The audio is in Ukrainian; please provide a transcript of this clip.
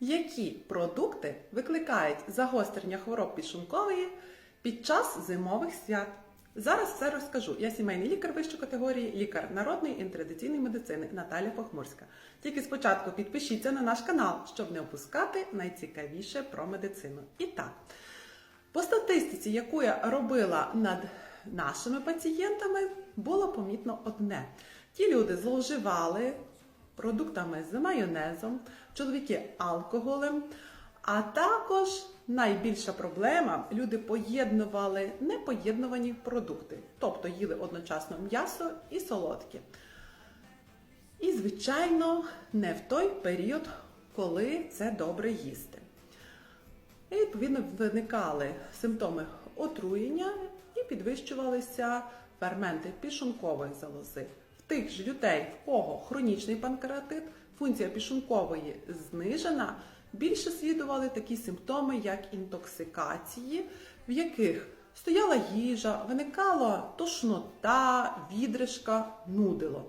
Які продукти викликають загострення хвороб підшлункової під час зимових свят? Зараз все розкажу. Я сімейний лікар вищої категорії, лікар народної і традиційної медицини Наталя Похмурська. Тільки спочатку підпишіться на наш канал, щоб не опускати найцікавіше про медицину. І так, по статистиці, яку я робила над нашими пацієнтами, було помітно одне: ті люди зловживали продуктами з майонезом, чоловіки алкоголем. А також найбільша проблема люди поєднували непоєднувані продукти, тобто їли одночасно м'ясо і солодкі. І, звичайно, не в той період, коли це добре їсти. І відповідно виникали симптоми отруєння і підвищувалися ферменти пішункової залози. Тих ж людей, в кого хронічний панкреатит, функція пішункової знижена, більше слідували такі симптоми, як інтоксикації, в яких стояла їжа, виникала тошнота, відрижка, нудило.